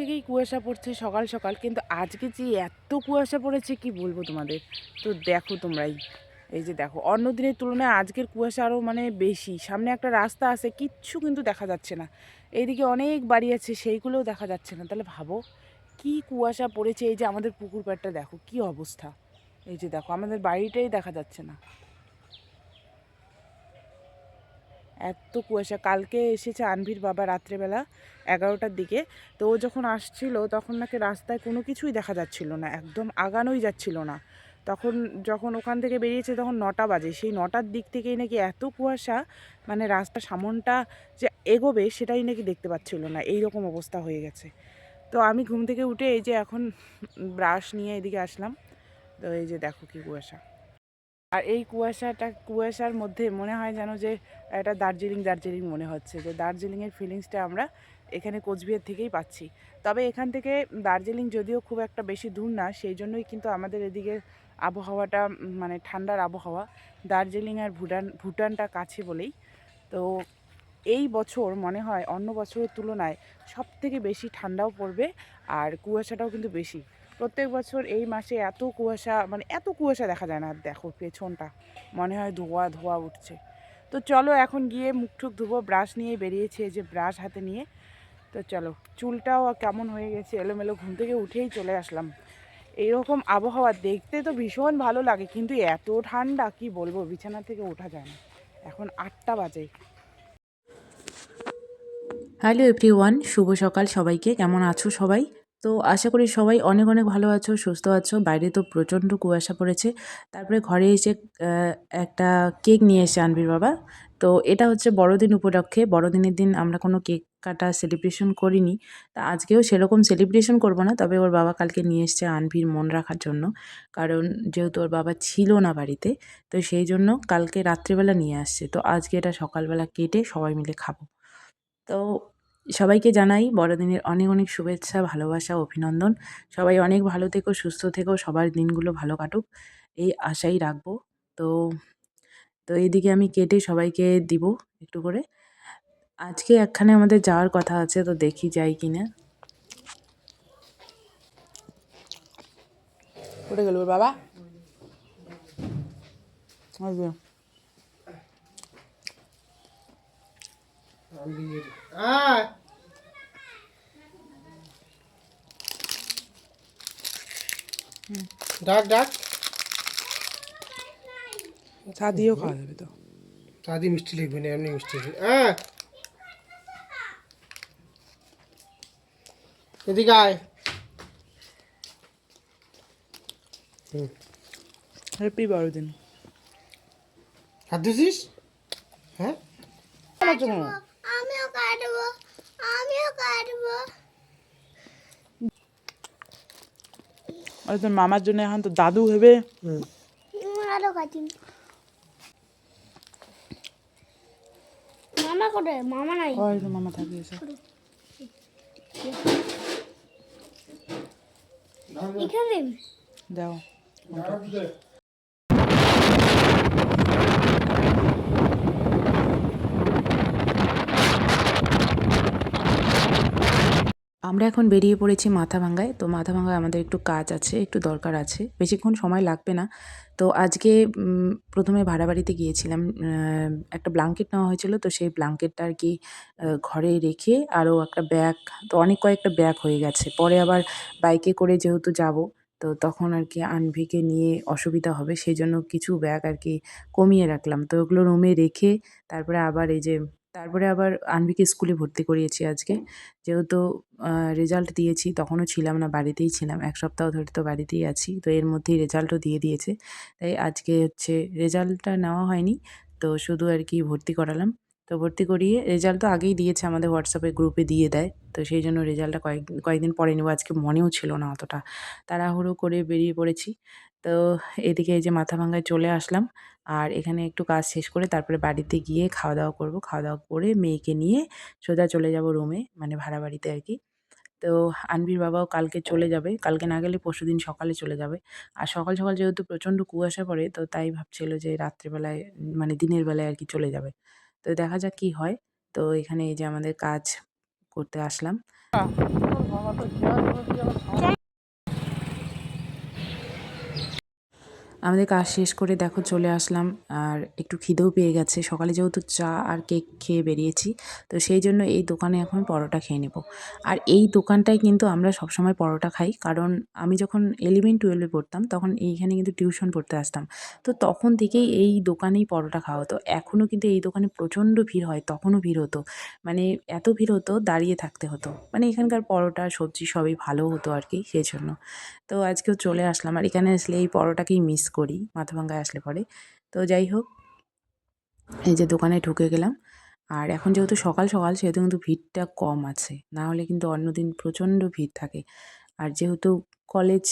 থেকেই কুয়াশা পড়ছে সকাল সকাল, কিন্তু আজকে যে এত কুয়াশা পড়েছে কি বলব তোমাদের? তো দেখো তোমরাই এই যে দেখো, অন্য দিনের তুলনায় আজকের কুয়াশা আরও মানে বেশি। সামনে একটা রাস্তা আছে, কিচ্ছু কিন্তু দেখা যাচ্ছে না। এইদিকে অনেক বাড়ি আছে, সেইগুলোও দেখা যাচ্ছে না। তাহলে ভাবো, কি কুয়াশা পড়েছে এই যে আমাদের পুকুর পাড়টা দেখো, কি অবস্থা? এই যে দেখো, আমাদের বাড়িটাই দেখা যাচ্ছে না। এত কুয়াশা। কালকে এসেছে আনভির বাবা রাত্রেবেলা এগারোটার দিকে। তো ও যখন আসছিল তখন নাকি রাস্তায় কোনো কিছুই দেখা যাচ্ছিল না, একদম আগানোই যাচ্ছিল না। তখন যখন ওখান থেকে বেরিয়েছে তখন নটা বাজে। সেই নটার দিক থেকেই নাকি এত কুয়াশা মানে রাস্তা সামনটা যে এগোবে সেটাই নাকি দেখতে পাচ্ছিল না। এই রকম অবস্থা হয়ে গেছে। তো আমি ঘুম থেকে উঠে এই যে এখন ব্রাশ নিয়ে এদিকে আসলাম। তো এই যে দেখো কি কুয়াশা। আর এই কুয়াশাটা, কুয়াশার মধ্যে মনে হয় যেন যে এটা দার্জিলিং দার্জিলিং মনে হচ্ছে। যে দার্জিলিংয়ের ফিলিংসটা আমরা এখানে কোচবিহার থেকেই পাচ্ছি। তবে এখান থেকে দার্জিলিং যদিও খুব একটা বেশি দূর না, সেই জন্যই কিন্তু আমাদের এদিকে আবহাওয়াটা মানে ঠান্ডার আবহাওয়া। দার্জিলিং আর ভুটান, ভুটানটা কাছে বলেই। তো এই বছর মনে হয় অন্য বছরের তুলনায় সব থেকে বেশি ঠান্ডাও পড়বে আর কুয়াশাটাও কিন্তু বেশি। প্রত্যেক বছর এই মাসে এত কুয়াশা মানে এত কুয়াশা দেখা যায় না দেখো পেছনটা। মনে হয় ধোয়া ধোয়া উঠছে। তো চলো এখন গিয়ে মুখ টুক ধুবো ব্রাশ নিয়ে বেরিয়েছে যে ব্রাশ হাতে নিয়ে। তো চলো, চুলটাও কেমন হয়ে গেছে, এলোমেলো ঘুম থেকে উঠেই চলে আসলাম। এইরকম আবহাওয়া দেখতে তো ভীষণ ভালো লাগে, কিন্তু এত ঠান্ডা, কি বলব, বিছানা থেকে ওঠা যায় না। এখন আটটা বাজে। হ্যালো এভরিওয়ান শুভ সকাল সবাইকে, কেমন আছো সবাই? তো আশা করি সবাই অনেক অনেক ভালো আছো, সুস্থ আছো। বাইরে তো প্রচণ্ড কুয়াশা পড়েছে। তারপরে ঘরে এসে একটা কেক নিয়ে এসে আনবির বাবা। তো এটা হচ্ছে বড়দিন উপলক্ষে। বড়দিনের দিন আমরা কোনো কেক কাটা সেলিব্রেশন করিনি। তা আজকেও সেরকম সেলিব্রেশন করব না। তবে ওর বাবা কালকে নিয়ে এসছে আনভির মন রাখার জন্য। কারণ যেহেতু ওর বাবা ছিল না বাড়িতে, তো সেই জন্য কালকে রাত্রিবেলা নিয়ে আসছে। তো আজকে এটা সকালবেলা কেটে সবাই মিলে খাব। তো সবাইকে জানাই বড়দিনের অনেক অনেক শুভেচ্ছা, ভালোবাসা, অভিনন্দন। সবাই অনেক ভালো থেকো, সুস্থ থেকো, সবার দিনগুলো ভালো কাটুক, এই আশাই রাখব। তো তো এইদিকে আমি কেটে সবাইকে দিব একটু করে। আজকে একখানে আমাদের যাওয়ার কথা আছে, তো দেখি যাই কি না উঠে গেল বাবা ওই যে, আয় ডাক ডাক। চা দিয়েও খাওয়া যাবে তো। দাদি মিষ্টি লিখবি না এমনি মিষ্টি লিখবি। হ্যাঁ এদিকে আয়। হ্যাপি বড়দিন হাত ধুছিস হ্যাঁ? কাটবো আমিও কাটবো। আর তোর মামার জন্য এখন তো দাদু ভেবে হুম। আরও কাটি মামা করে মামা নাই? ওই তো মামা থাকে এসে। এখানে দাও। আমরা এখন বেরিয়ে পড়েছি মাথা মাথাভাঙ্গায়। তো মাথা মাথাভাঙ্গায় আমাদের একটু কাজ আছে, একটু দরকার আছে। বেশিক্ষণ সময় লাগবে না। তো আজকে প্রথমে ভাড়া বাড়িতে গিয়েছিলাম একটা ব্লাঙ্কেট নেওয়া হয়েছিল, তো সেই ব্লাঙ্কেটটা আর কি ঘরে রেখে আরও একটা ব্যাগ, তো অনেক কয়েকটা ব্যাগ হয়ে গেছে। পরে আবার বাইকে করে যেহেতু যাব, তো তখন আর কি আনভিকে নিয়ে অসুবিধা হবে, সেই জন্য কিছু ব্যাগ আর কি কমিয়ে রাখলাম। তো ওগুলো রুমে রেখে তারপরে আবার এই যে তারপরে আবার আনভিকে স্কুলে ভর্তি করিয়েছি আজকে। যেহেতু রেজাল্ট দিয়েছি, তখনও ছিলাম না, বাড়িতেই ছিলাম। এক সপ্তাহ ধরে তো বাড়িতেই আছি, তো এর মধ্যেই রেজাল্টও দিয়ে দিয়েছে। তাই আজকে হচ্ছে রেজাল্টটা নেওয়া হয়নি, তো শুধু আর কি ভর্তি করালাম। তো ভর্তি করিয়ে রেজাল্ট তো আগেই দিয়েছে, আমাদের হোয়াটসঅ্যাপে গ্রুপে দিয়ে দেয়। তো সেই জন্য রেজাল্টটা কয়েক, কয়েকদিন পরে নেব, আজকে মনেও ছিল না অতটা। তাড়াহুড়ো করে বেরিয়ে পড়েছি। তো এদিকে এই যে মাথা ভাঙায় চলে আসলাম। আর এখানে একটু কাজ শেষ করে তারপরে বাড়িতে গিয়ে খাওয়া দাওয়া করব। খাওয়া দাওয়া করে মেয়েকে নিয়ে সোজা চলে যাব রুমে মানে ভাড়া বাড়িতে আর কি। তো আনভির বাবাও কালকে চলে যাবে। কালকে না গেলে পরশুদিন সকালে চলে যাবে। আর সকাল সকাল যেহেতু প্রচণ্ড কুয়াশা পড়ে, তো তাই ভাবছিল যে রাত্রেবেলায় মানে দিনের বেলায় আর কি চলে যাবে। তো দেখা যাক কি হয়। তো এখানে এই যে আমাদের কাজ করতে আসলাম ওর বাবা আমাদের কাজ শেষ করে দেখো চলে আসলাম, আর একটু খিদেও পেয়ে গেছে। সকালে যেহেতু চা আর কেক খেয়ে বেরিয়েছি, তো সেই জন্য এই দোকানে এখন পরোটা খেয়ে নেব। আর এই দোকানটায় কিন্তু আমরা সবসময় পরোটা খাই, কারণ আমি যখন ইলেভেন টুয়েলভে পড়তাম, তখন এইখানে কিন্তু টিউশন পড়তে আসতাম। তো তখন থেকেই এই দোকানেই পরোটা খাওয়া হতো। এখনও কিন্তু এই দোকানে প্রচণ্ড ভিড় হয়, তখনও ভিড় হতো। মানে এত ভিড় হতো, দাঁড়িয়ে থাকতে হতো। মানে এখানকার পরোটা, সবজি সবই ভালো হতো আর কি, সেই জন্য। তো আজকেও চলে আসলাম, আর এখানে আসলে এই পরোটাকেই মিস করি মাথা মাথাভাঙ্গায় আসলে পরে তো যাই হোক, এই যে দোকানে ঢুকে গেলাম। আর এখন যেহেতু সকাল সকাল, সেহেতু কিন্তু ভিড়টা কম আছে। না হলে কিন্তু অন্যদিন প্রচণ্ড ভিড় থাকে। আর যেহেতু কলেজ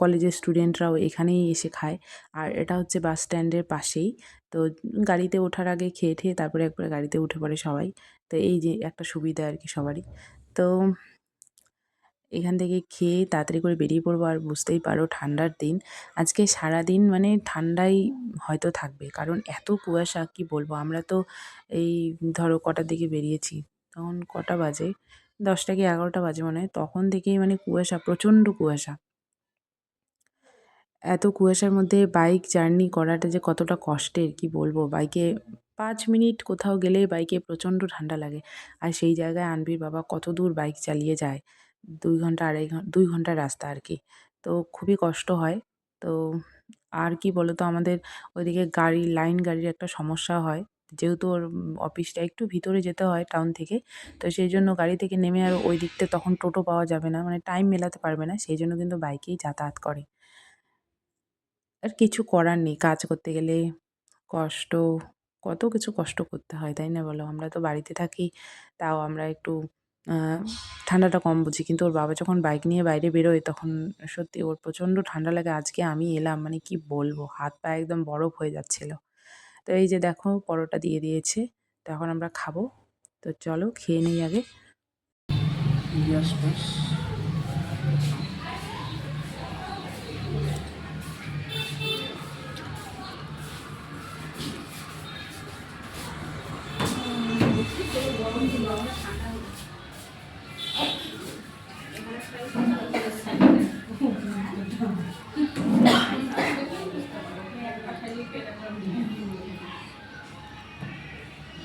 কলেজের স্টুডেন্টরাও এখানেই এসে খায়। আর এটা হচ্ছে বাস স্ট্যান্ডের পাশেই। তো গাড়িতে ওঠার আগে খেয়ে ঠেয়ে তারপরে একবারে গাড়িতে উঠে পড়ে সবাই। তো এই যে একটা সুবিধা আর কি সবারই। তো এখান থেকে খেয়ে তাড়াতাড়ি করে বেরিয়ে পড়ব আর বুঝতেই পারো ঠান্ডার দিন। আজকে সারাদিন মানে ঠান্ডাই হয়তো থাকবে। কারণ এত কুয়াশা, কি বলব? আমরা তো এই ধরো কটার দিকে বেরিয়েছি, তখন কটা বাজে? দশটা কি এগারোটা বাজে মনে হয়? তখন থেকেই মানে কুয়াশা, প্রচণ্ড কুয়াশা। এত কুয়াশার মধ্যে বাইক জার্নি করাটা যে কতটা কষ্টের, কি বলব? বাইকে পাঁচ মিনিট কোথাও গেলে বাইকে প্রচণ্ড ঠান্ডা লাগে। আর সেই জায়গায় আনবির বাবা কত দূর বাইক চালিয়ে যায়। দুই ঘণ্টা, আড়াই ঘণ্টা দুই ঘণ্টার রাস্তা আর কি। তো খুবই কষ্ট হয়। তো আর কি বলো তো আমাদের ওইদিকে গাড়ি, লাইন গাড়ির একটা সমস্যা হয়। যেহেতু ওর অফিসটা একটু ভিতরে যেতে হয় টাউন থেকে, তো সেই জন্য গাড়ি থেকে নেমে আর ওই দিকতে তখন টোটো পাওয়া যাবে না। মানে টাইম মেলাতে পারবে না, সেই জন্য কিন্তু বাইকেই যাতায়াত করে। আর কিছু করার নেই, কাজ করতে গেলে কষ্ট, কত কিছু কষ্ট করতে হয়, তাই না বলো? আমরা তো বাড়িতে থাকি, তাও আমরা একটু ঠান্ডাটা কম বুঝি। কিন্তু ওর বাবা যখন বাইক নিয়ে বাইরে বেরোয়, তখন সত্যি ওর প্রচণ্ড ঠান্ডা লাগে। আজকে আমি এলাম মানে কি বলব, হাত পা একদম বরফ হয়ে যাচ্ছিল। তো এই যে দেখো, পরোটা দিয়ে দিয়েছে, তো এখন আমরা খাব। তো চলো, খেয়ে নিই আগে।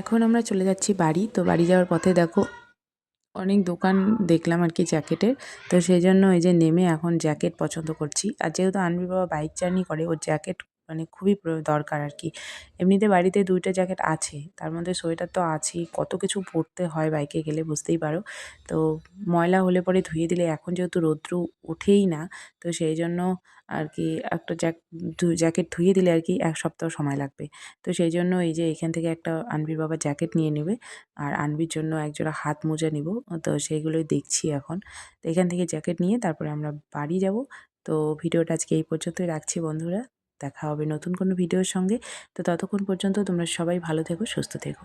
এখন আমরা চলে যাচ্ছি বাড়ি। তো বাড়ি যাওয়ার পথে দেখো, অনেক দোকান দেখলাম আর কি জ্যাকেটের। তো সেই জন্য এই যে নেমে এখন জ্যাকেট পছন্দ করছি। আর যেহেতু আনবি বাবা বাইক জার্নি করে, ওর জ্যাকেট মানে খুবই দরকার আর কি। এমনিতে বাড়িতে দুইটা জ্যাকেট আছে, তার মধ্যে সোয়েটার তো আছেই, কত কিছু পরতে হয় বাইকে গেলে বুঝতেই পারো। তো ময়লা হলে পরে ধুয়ে দিলে এখন যেহেতু রৌদ্র ওঠেই না, তো সেই জন্য আর কি একটা জ্যাক জ্যাকেট ধুয়ে দিলে আর কি এক সপ্তাহ সময় লাগবে। তো সেই জন্য এই যে এখান থেকে একটা আনবির বাবা জ্যাকেট নিয়ে নেবে, আর আনবির জন্য একজোড়া হাত মোজা নিব, তো সেইগুলোই দেখছি এখন। তো এখান থেকে জ্যাকেট নিয়ে তারপরে আমরা বাড়ি যাব। তো ভিডিওটা আজকে এই পর্যন্তই রাখছি বন্ধুরা। দেখা হবে নতুন কোনো ভিডিওর সঙ্গে। তো ততক্ষণ পর্যন্ত তোমরা সবাই ভালো থেকো, সুস্থ থেকো।